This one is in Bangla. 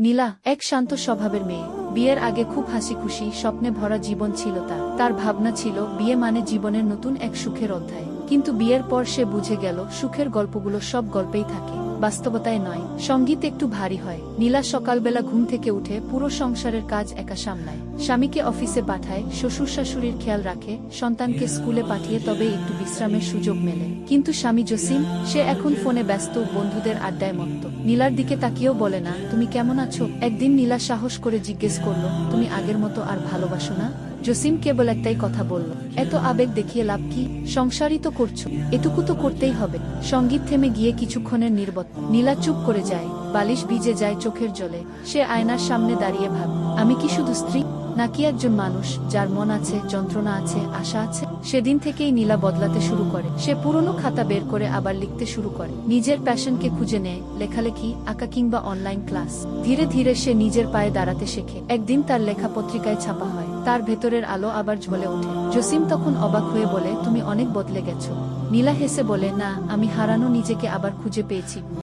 নীলা, এক শান্ত স্বভাবের মেয়ে। বিয়ের আগে খুব হাসি খুশি, স্বপ্নে ভরা জীবন ছিল তা তার ভাবনা ছিল, বিয়ে মানে জীবনের নতুন এক সুখের অধ্যায়। কিন্তু বিয়ের পর সে বুঝে গেল, সুখের গল্পগুলো সব গল্পেই থাকে। বাস্তবতায় নয়, সংগীত একটু ভারী হয়। নীলা সকালবেলা ঘুম থেকে উঠে পুরো সংসারের কাজ একা সামলায়। স্বামীকে অফিসে পাঠায় শ্বশুর শাশুড়ির খেয়াল রাখে, সন্তানকে স্কুলে পাঠিয়ে তবে একটু বিশ্রামের সুযোগ মেলে। কিন্তু স্বামী জসিম, সে এখন ফোনে ব্যস্ত, বন্ধুদের আড্ডায় মত্ত। নীলার দিকে তাকিয়েও বলে না, তুমি কেমন আছো? একদিন নীলা সাহস করে জিজ্ঞেস করল, তুমি আগের মতো আর ভালোবাসো না? জসিম কেবল একটাই কথা বলল, এত আবেগ দেখিয়ে লাভ কি? সংসারই তো করছ। এটুকু তো করতেই হবে। সংগীত থেমে গিয়ে কিছুক্ষণের নির্বত নীলা চুপ করে যায়। বালিশ ভিজে যায় চোখের জলে। সে আয়নার সামনে দাঁড়িয়ে ভাব, আমি কি শুধু স্ত্রী, নাকি একজন মানুষ, যার মন আছে, যন্ত্রণা আছে, আশা আছে? সেদিন থেকেই নীলা বদলাতে শুরু করে। সে পুরনো খাতা বের করে আবার লিখতে শুরু করে। নিজের প্যাশনকে খুঁজে নেয়, লেখালেখি, আঁকা কিংবা অনলাইন ক্লাস। ধীরে ধীরে সে নিজের পায়ে দাঁড়াতে শেখে। একদিন তার লেখা পত্রিকায় ছাপা হয়। তার ভেতরের আলো আবার জ্বলে ওঠে। জসিম তখন অবাক হয়ে বলে, তুমি অনেক বদলে গেছো। নীলা হেসে বলে, না, আমি হারানো নিজেকে আবার খুঁজে পেয়েছি।